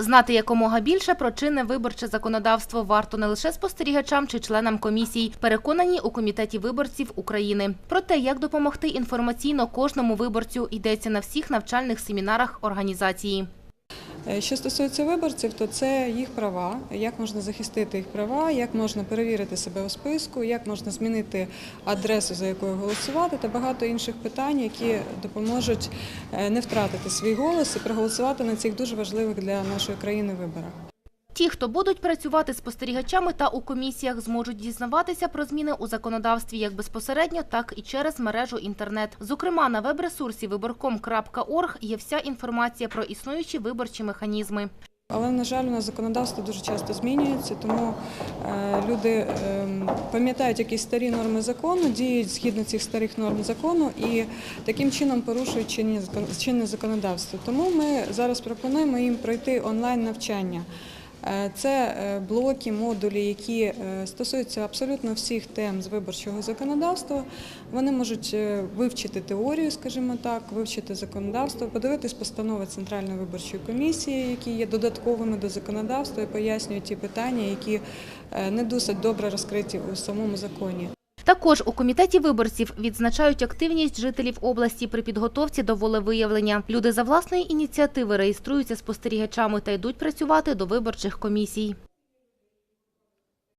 Знати якомога більше про чинне виборче законодавство варто не лише спостерігачам чи членам комісій, переконані у комітеті виборців України. Про те, як допомогти інформаційно кожному виборцю, йдеться на всіх навчальних семінарах організації. Е, Що стосується виборців, то це їх права, як можна захистити їх права, як можна перевірити себе у списку, як можна змінити адресу, за якою голосувати, та багато інших питань, які допоможуть е, не втратити свій голос і проголосувати на цих дуже важливих для нашої країни виборах. Ті, хто будуть працювати спостерігачами та у комісіях, зможуть дізнаватися про зміни у законодавстві як безпосередньо, так і через мережу інтернет. Зокрема, на веб-ресурсі виборком.орг є вся інформація про існуючі виборчі механізми. Але, на жаль, у нас законодавство дуже часто змінюється, тому е, люди ем, пам'ятають якісь старі норми закону, діють згідно цих старих норм закону і таким чином порушують чинне законодавство. Тому ми зараз пропонуємо їм пройти онлайн навчання. Е, Це е, блоки, модулі, які е, стосуються абсолютно всіх тем з виборчого законодавства. Вони можуть вивчити теорію, скажімо так, вивчити законодавство, подивитись постанови Центральної виборчої комісії, які є додатковими до законодавства і пояснюють ті питання, які не досить добре розкриті у самому законі. Також у комітеті виборців відзначають активність жителів області при підготовці до волевиявлення. Люди за власної ініціативи реєструються спостерігачами та йдуть працювати до виборчих комісій.